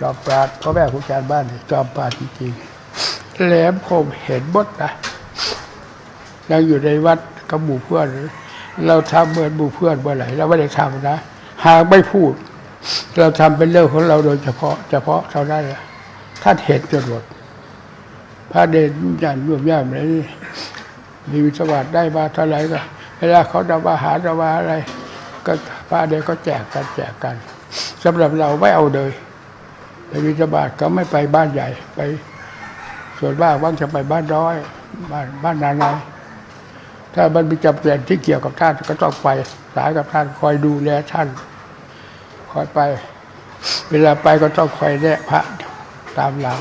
จอมปราดพ่อแม่ครูอาจารย์บ้านเนี่ยจอมปราดจริงๆแหลมคมเห็นหมดนะยังอยู่ในวัดกับหมู่เพื่อนเราทำเหมือนหมู่เพื่อนเมื่อไหร่เราไม่ได้ทำนะหากไม่พูด เราทำเป็นเรื่องของเราโดยเฉพาะ เฉพาะเท่านั้นแหละท่านเห็นจนหมดพระเด่นยันรวมย่ามเลยมีวิสวัสดได้มาเท่าไหร่ก็เวลาเขานำอาหารนำมาอะไร ก็พระเด่นก็แจกกันแจกกันสำหรับเราไม่เอาเลย ไปวิสวัสดิ์ก็ไม่ไปบ้านใหญ่ ไป ส่วนมากว่างจะไปบ้านน้อย บ้านบ้านนาในถ้ามันมีจำเป็นที่เกี่ยวกับท่านก็ต้องไปสายกับท่านคอยดูแลท่านคอยไป เวลาไปก็ต้องคอยแนะพระตามหลัง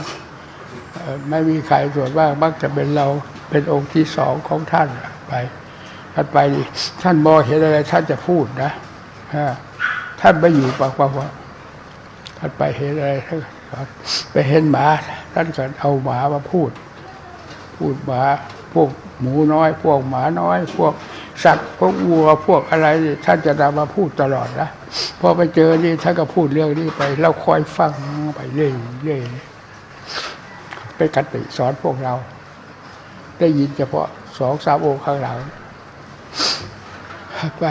ไม่มีใครส่วนมากมักจะเป็นเราเป็นองค์ที่สองของท่านไปท่านไปท่านมองเห็นอะไรท่านจะพูดนะท่านไม่อยู่ปากปากว่า ท่านไปเห็นอะไรท่านไปเห็นหมา ท่านก็เอาหมามาพูด พูดหมาพวกหมูน้อย พวกหมาน้อย พวกสัตว์พวกวัวพวกอะไรท่านจะนำมาพูดตลอดนะพอไปเจอนี่ท่านก็พูดเรื่องนี้ไป เราคอยฟังไปเรื่อยเรื่อยเป็นคติสอนพวกเรา ได้ยินเฉพาะสองสามองค์ข้างหลังไป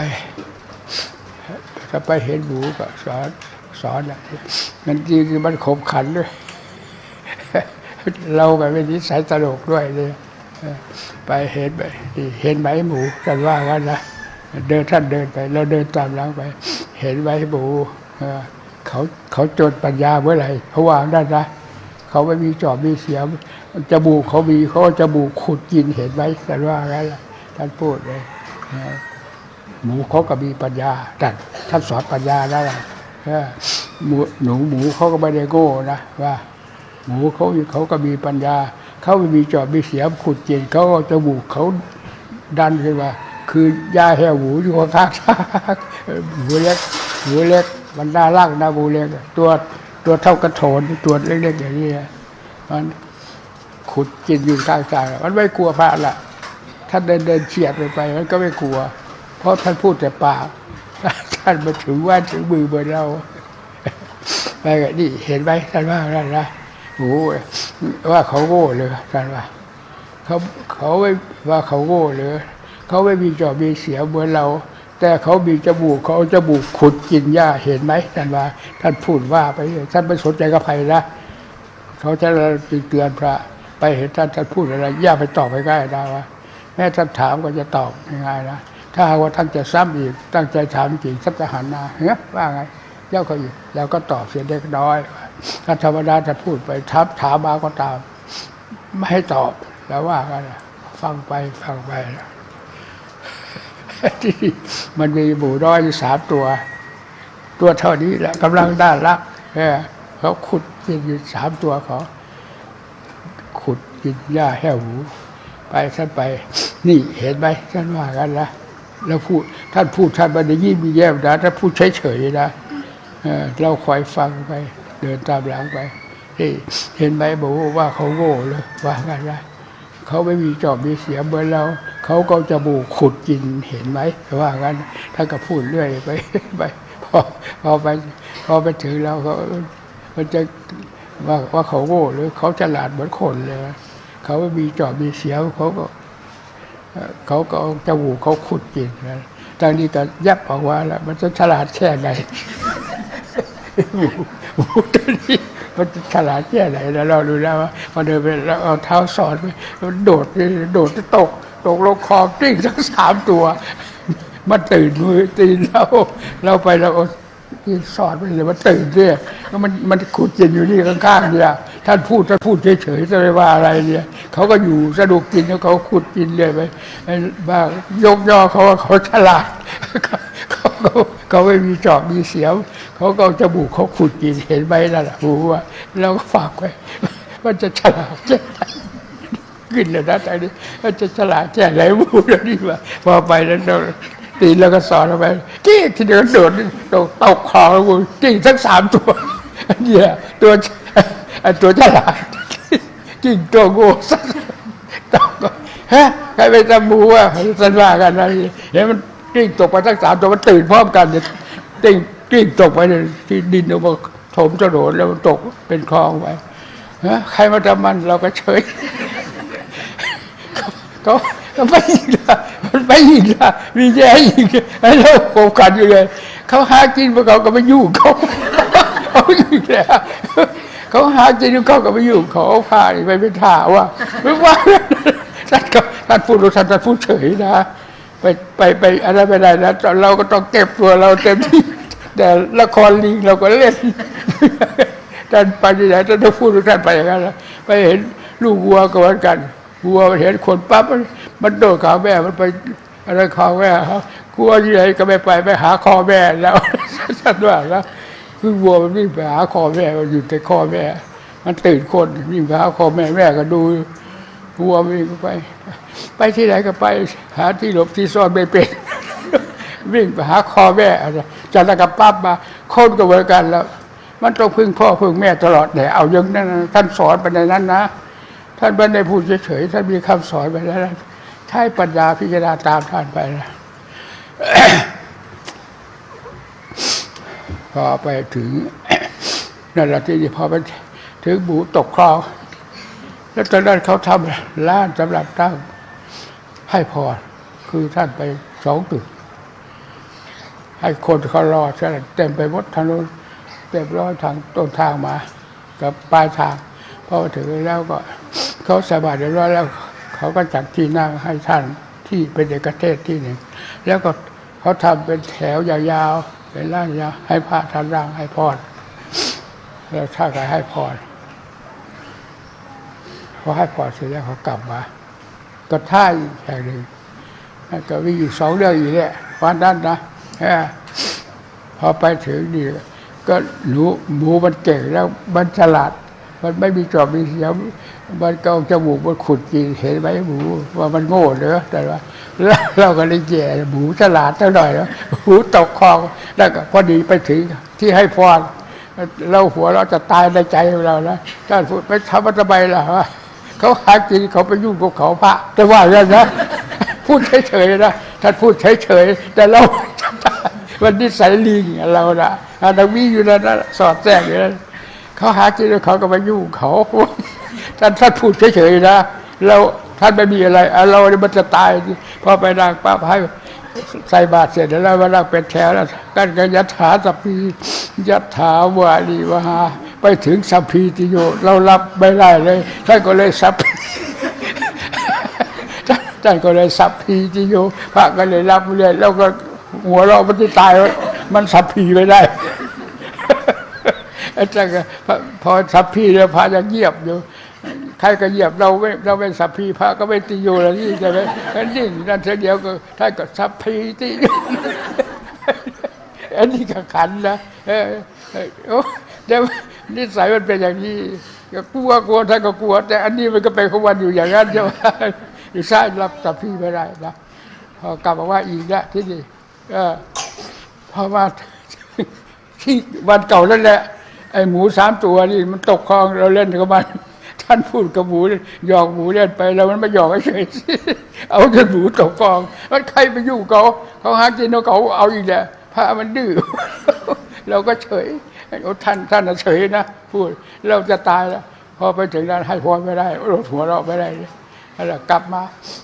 ถ้าไปเห็นหมูก็สอน สอนนะมันจริงมันขบขันด้วย เราแบบเป็นนิสัยตลกด้วยเลยไปเห็นไปเห็นไหมหมูกันว่ากันนะเดินท่านเดินไปเราเดินตามหลังไป เห็นไหมหมูเขาเขาจดปัญญาเมื่อไหร่เขาวางได้นะเขาไม่มีจอบมีเสียมจมูกเขามีเขาเอาจมูกขุดกินเห็นไหมแต่ว่างั้นละท่านพูดเลยหมูเขาก็มีปัญญาท่ท่านสอนปัญญาแล้วล่ะ หมูหนูหมูเขาก็ไม่ได้โง่นะว่า หมูเขาเขาก็มีปัญญา เขาไม่มีจอบมีเสียมขุดเจนเขาเอาจมูกเขาดันขึ้นมาคือยาแห้วหมูอยู่ข้างๆทางหมูเล็กหมูเล็กมันน่ารักนะหูเล็กตัวตัวเท่ากระโถนตัวเล็กๆอย่างนี้มันขุดกินอยู่ข้างทางมันไม่กลัวพระละท่านเดินเดินเฉียดไปไป มันก็ไม่กลัว เพราะท่านพูดแต่ปากท่านมาถึงว่าถึงมือเหมือนเรา กันนี่เห็นไหมท่านว่านั่นนะโอ้ว่าเขาโง่เลยท่านว่าเขาเขาไม่ว่าเขาโง่เลยเขาไม่มีจอบมีเสียเหมือนเรา แต่เขามีจมูกเขาเอาจมูกขุดกินหญ้าเห็นไหมท่านว่า ท่านพูดว่าไปท่านไม่สนใจกับใครนะเขาจะเตือนพระ ไปเห็นท่านท่านพูดอะไรย่าไปตอบไปใกล้ได้ว่าแม้ท่านถามก็จะตอบง่ายๆนะถ้าหากว่าท่านจะซ้ำอีกตั้งใจถามจริงท่านจะหันหน้าเฮ้ยว่าไง เจ้าก็อยู่แล้วก็ตอบเสียเล็กน้อยถ้าธรรมดาจะพูดไปทับถามมาก็ตาม ไม่ให้ตอบแล้วว่ากันฟังไปฟังไปที่มันมีหมูน้อยอยู่สามตัว ตัวเท่านี้แหละกำลังด้านรักเออเขาขุดกินอยู่สามตัวเขาขุดกินหญ้าแห้วหูไปท่านไป นี่เห็นไหมท่านว่ากันนะแล้วพูดท่านพูดท่านไม่ได้ยิ้มมีแย้มนะท่านพูดเฉยๆนะ เราคอยฟังไป เดินตามหลังไปนี่เห็นไหมบอกว่าเขาโง่เลยว่ากันนะเขาไม่มีจอบมีเสียเหมือนเราเขาก็จะบูขุดกินเห็นไหมว่ากันท่านก็พูดเรื่อยไปไปพอพอไปพอไปถึงเราเขามันจะว่าว่าเขาโง่หรือเขาฉลาดเหมือนคนเลยเขาไม่มีจอบมีเสียเขาก็เขาก็เอาจมูเขาขุดกินนะทางนี้ก็ยับออกมาแล้วมันจะฉลาดแค่ไหน หมูหมูตัวนี้มันจะฉลาดแค่ไหนแล้วเราดูแล้วว่าพอเดินไปแล้วเอาเท้าสอดไปมันโดดโดดตกตกลงคลองกลิ้งทั้งสามตัว มันตื่นมือตีนเราเราไปเราสอดไปเลยมันตื่นเนี่ยแล้วมันมันขุดกินอยู่นี่ข้างๆเนี่ยท่านพูดท่านพูดเฉยๆจะไม่ว่าอะไรเนี่ยเขาก็อยู่สนุกกินแล้วเขาขุดกินเลยไปบ้ายกย่อเขาว่าเขาฉลาด เขาเขาไม่มีจอบมีเสียมเขาก็เอาจมูกเขาขุดกินเห็นไหมนั่นแหละหูว่าเราก็ฝากไว้มันจะฉลาดแค่ไหนขึ้นแล้วนะต่นี้มันจะฉลาดแค่ไหนหมูแล้วนี่ว่าพอไปแล้วเราตีแล้วก็สอนเอาไปจี้ทีเดียวโดดตกตกคองแล้วกูจี้ทั้งสามตัวเนี่ยตัวตัวฉลาดจิ้งตัวโง่สักตกฮะใครไปทำหมูอะสันว่ากันนะเห็นมัน กิ้งตกไปทั้งสามตัวมันตื่นพร้อมกันเนี่ยติ้งกิ้งตกไปในที่ดินเอามาถมถนนแล้วมันตกเป็นคลองไปใครมาทำมันเราก็เฉยเขาเขาไม่อีกละมันไม่อีกละมีแย่อีกให้เราโกงกันอยู่เลยเขาหากินพวกเขาก็ไม่ยุ่งเขาเขาอีกแล้วเขาหากินเขาก็ไม่ยุ่งเขาเอาพาไปเป็นท่าว่าไม่ว่าท่านก็ท่านพูดท่านท่านพูดเฉยนะ ไปไปไปอะไรไม่ได้นะเราก็ต้องเก็บตัวเราเต็มที่แต่ละครลิงเราก็เล่นท่านไปที่ไหนท่านต้องพูดท่านไปอย่างนั้นะไปเห็นลูกวัวก็เหมือนกันวัวมันเห็นคนปั๊บมันมันโดดขาแม่มันไปอะไรคอแม่เขากลัวที่ไหนก็ไม่ไปไปหาคอแม่แล้วท่านว่าแล้วคือวัวมันวิ่งไปหาคอแม่มันอยู่แต่คอแม่ มันตื่นคนวิ่งไปหาคอแม่แม่ก็ดู วัววิ่งไป ไปที่ไหนก็ไป หาที่หลบที่ซ่อนไม่เป็น วิ่งไปหาคอแม่อะไรจากนั้นก็ปั๊บมาคนก็เหมือนกันแล้ว มันต้องพึ่งพ่อพึ่งแม่ตลอดแต่เอาย่างนั้นท่านสอนไปในนั้นนะ ท่านไม่ได้พูดเฉยๆท่านมีคำสอนไปแล้วใช้ปัญญาพิจารณาตามท่านไปนะพอไปถึงนั่นแหละที่พอไปถึงหมูตกคลอง แล้วตอนนั้นเขาทำร้านสำหรับตั้งให้พรคือท่านไปสองตึกให้คนเขารอฉะนั้นเต็มไปหมดถนนเต็มร้อยทางต้นทางมา กับปลายทางพอถึงแล้วก็เขาสบายเรียบร้อยแล้ว เขาก็จัดที่นั่งให้ท่านที่เป็นเอกเทศที่หนึ่ง แล้วก็เขาทำเป็นแถวยาวๆเป็นร่างยาวให้พระท่านร่างให้พรแล้วท่านก็ให้พร อให้พรเสร็จแล้วเขากลับมา ก็ท่าอีกแห่งหนึ่งก็มีอยู่สองเรื่องอีกเนี่ยวันนั้นนะพอไปถึงนี่ก็หนูหมูมันเก่งแล้วมันฉลาด มันไม่มีจอบมีเสียมมันก็เอาจมูกมันขุดกินเห็นไหมหมูว่ามันโง่เนอะแต่ว่าแล้วเราก็เลยแย่หมูฉลาดเท่าหน่อยแล้วหมูตกคลองแล้วก็พอดีไปถึงที่ให้พรเราหัวเราจะตายในใจของเราแล้วท่านพูดไปทำมันทำไมล่ะวะ เขาหากินเขาไปยุ่งกับเขาพระแต่ว่าอย่างนั้นนะ พูดเฉยๆนะท่านพูดเฉยๆแต่เราวันนี้สายลิงเรานะอาดังมีอยู่แล้วนะสอดแทรกอยู่แล้วเขาหากินเขาก็มายุ่งเขาท่านท่านพูดเฉยๆนะเราท่านไม่มีอะไรเราเนี่ยมันจะตายพอไปนางป้าให้ใส่บาตรเสร็จแล้วมานั่งเป็นแถวแล้วกันกันยัตถาสัพพียัตถาวาลีวหา ไปถึงสัพพีติโย เรารับไม่ได้เลยท่านก็เลยสัพท่านท่านก็เลยสัพพีจิโยพระก็เลยรับเรื่อยแล้วก็หัวเราะมันจะตาย มันสัพพีไม่ได้อาจารย์พอสัพพีแล้วพระจะเงียบอยู่ใครก็เงียบเราไม่เราเป็นสัพพีพระก็ไม่ติโยแล้วนี่ใช่ไหมอันนี้นั่นเดียวก็ท่านก็สัพพีติโยอันนี้ก็ขันนะเออเออโอ้เดี๋ยว นิสัยมันเป็นอย่างนี้ก็กลัวกลัวท่านก็กลัว แต่อันนี้มันก็เป็นของมันอยู่อย่างนั้นใช่ไหมอยู่ใช่รับสัพพีไม่ได้นะพอกลับมาว่าอีกแล้วที่นี่เออพราะว่าที่วันเก่านั่นแหละไอ้หมูสามตัวนี่มันตกคลองเราเล่นกับมันท่านพูดกับหมูหยอกหมูเล่นไปแล้วมันไม่หยอกเฉยๆเอาจนหมูตกคลอง มันใครไปยุ่งเขาเขาหากินเขาเอาอีกแหละพระมันดื้อเราก็เฉย ท่านท่านเฉยนะพูดเราจะตายแล้วพอไปถึงนั้นให้พรไม่ได้ลดหัวเราไม่ได้แล้วกลับมา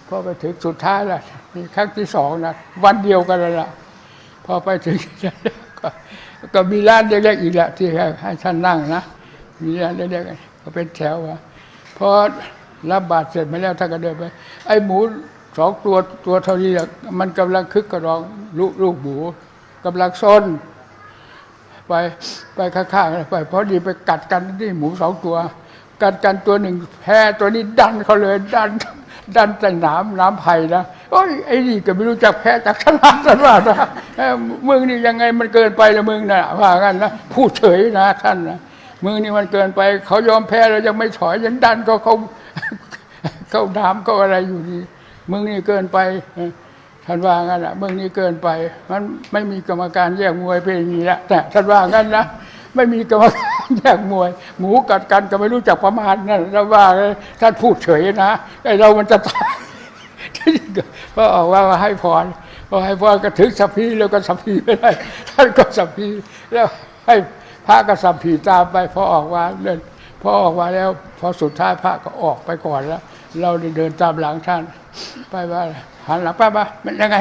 พอไปถึงสุดท้ายแล้วนี่ครั้งที่สองนะวันเดียวกันแล้วล่ะพอไปถึงก็ก็มีร้านเล็กๆอีกแหละที่ให้ท่านนั่งนะมีร้านเล็กๆก็เป็นแถวอะพอรับบาตรเสร็จมาแล้วท่านก็เดินไป ไอ้หมูสองตัวตัวเท่านี้มันกำลังคึกกระรองลูกลูกหมูกำลังซน ไปไปข้างๆไปพอดีไปกัดกันที่หมูสองตัว กัดกันตัวหนึ่งแพ้ตัวนี้ดันเขาเลยดันดันใส่น้ำน้ำไผ่นะโอ้ยไอ้นี่ก็ไม่รู้จักแพ้จากฉลาดสันว่านะมึงนี่ยังไงมันเกินไปละมึงนะว่างั้นนะพูดเฉยนะท่านนะมึงนี่มันเกินไป เขายอมแพ้แล้วยังไม่ถอยยังดันก็เขาเขาดามก็อะไรอยู่ดีมึงนี่เกินไป ท่านว่างั้นนะเมึงนี่เกินไป มันไม่มีกรรมการแยกมวยเป็นอย่างนี้ละแต่ท่านว่างั้นนะไม่มีกรรมการแยกมวย หมูกัดกันก็ไม่รู้จักประมาณนั่นท่านว่าท่านพูดเฉยนะไอเรามันจะตายพอออกว่าให้พรพอให้พรก็ถึงสัพพีแล้วก็สัพพีไม่ได้ท่านก็สัพพีแล้วให้พระก็สับผีตามไปพอออกมาเดินพอออกมาแล้ว พอสุดท้ายพระก็ออกไปก่อนแล้ว เราได้เดินตามหลังท่าน ไปว่าหันหลังไปมาเป็นยังไง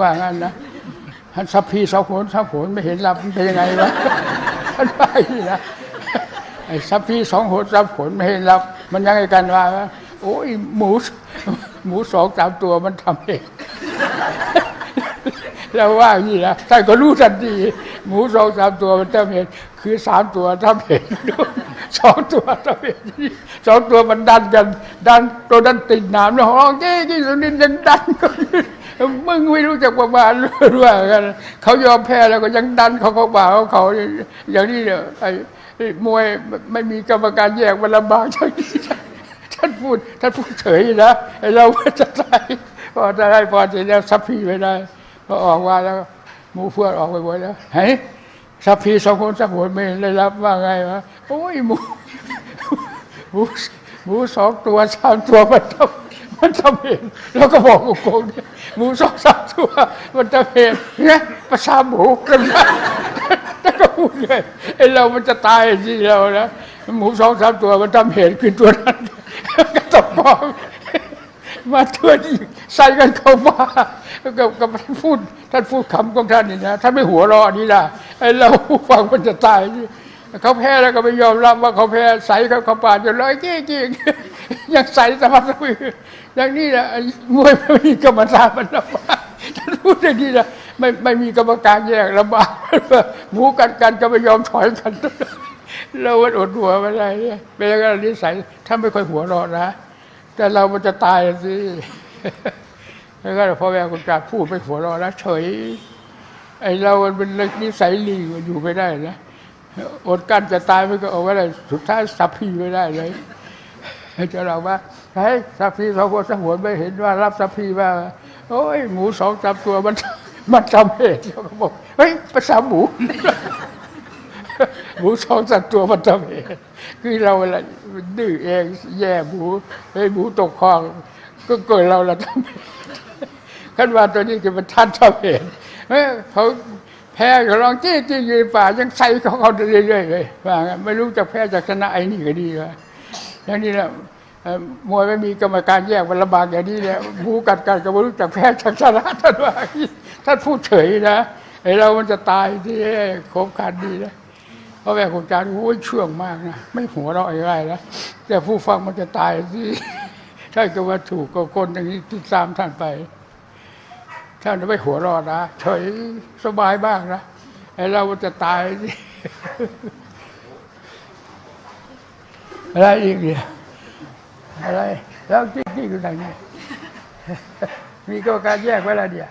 ว่างั้นนะท่านสัพพีสองผลสองผลไม่เห็นรับมันเป็นยังไงวะท่านว่าอย่างนี้นะไอ้สัพพีสองผลสามผลไม่เห็นรับมันยังไงกันวะโอ้ยหมูหมูสองสามตัวมันทำเองแล้วว่าอย่างนี้นะท่านก็รู้ทันทีหมูสองสามตัวมันทำเห็นคือสามตัวทำเห็น สองตัวทำเห็นสองตัวมันดันกัน ดันตัวนั้นติดหนามแล้วห้องเจ๊กี้สุนินยังดันก็มึงไม่รู้จักประมาณว่ากันเขายอมแพ้แล้วก็ยังดันเขาเขาบ่าเขาเขาอย่างนี้เนี่ยไอ้ไอ้มวยไม่มีกรรมการแยกมันลำบากอย่างนี้ท่านพูดท่านพูดเฉยนะไอ้เราจะได้พอจะได้พอจะแล้สัพพีไม่ได้พอออกมาแล้ว หมูเพื่อนออกไปหมดแล้วเฮ้ สัพพีสองคนสักคนไม่ได้รับว่าไงวะโอ้ยหมูหมูหมูสองตัวสามตัวมันทำมันทำเองแล้วก็บอกโกงเนี่ยหมูสองสามตัวมันทำเองเนี่ยประชาหมูกันนะท่ก็พูดเลยไอ้เรามันจะตายสิเรานะหมูสองสามตัวมันทำเหตุคือตัวนั้นก็ต้องบอก มาตัวนี้ใส่กันเข้ามากับกับท่านพูดท่านพูดคำของท่านนี่นะท่านไม่หัวเรอนี่นะไอ้เราฟังมันจะตายนี่เขาแพ้แล้วก็ไม่ยอมรับว่าเขาแพ้ใส่เขาเขาปาดจนร้อยกี้กี้ยังใส่สมัครมืออย่างนี้นะมวยไม่มีกรรมการมันลำบากท่านพูดอย่างนี้นะไม่ไม่มีกรรมการแยกลำบากหมูกันกันก็ไม่ยอมถอยกันเราอดหัวไม่ได้เป็นอย่างนั้นนิสัยถ้าไม่ค่อยหัวเราะนะ แต่เรามันจะตายสิแล้วก็พ่อแม่คุณตาพูดไม่หัวเราะนะเฉย ไอ้เรามันเป็นนิสัยลิงมันอยู่ไม่ได้นะอดกั้นจะตายมันก็เอาไว้เลยสุดท้ายสับพีไม่ได้เลยจะเราว่าใช่สับพีสองคนสงวนไม่เห็นว่า รับสับพีว่าโอ้ยหมูสองสามตัวมันมันทำเหตุเขาบอกเฮ้ยภาษาหมู หมูสองสัตว์ตัวมันทำเองคือเราลาดื้อเองแย่หมูให้หมูตกคลอง ก็เกิดเราละทำเองขันว่าตัวนี้คือมันท่านทำเองเอ้ยเขาแพ้ก็ลองจี้จี้ยืนป่ายังใส่เขาเขาเรื่อยๆเลยว่าไม่รู้จะแพ้จากชนะไอ้นี่ก็ดีว่าอย่างนี้แหละมวยไม่มีกรรมการแยกมันลำบากอย่างนี้แหละหมูกัดกันก็ไม่รู้จักแพ้จากชนะท่านว่าท่านพูดเฉยนะไอ้เรามันจะตายที่โคมขันดีนะ เพราะแม่คุณจารย์โอ้ยเชื่องมากนะไม่หัวเราะง่ายๆนะแต่ผู้ฟังมันจะตายสิถ้าเกิดว่าถูกกับคนอย่างนี้ที่ตามท่านไปท่านจะไม่หัวเรอดนะเฉยสบายบ้างนะไอ้เรามันจะตายสิอะไรอีกเนี่ยอะไรแล้วที่ที่อยู่ไหนเนี่ยมีกรรมการแยกไว้แล้วเนี่ย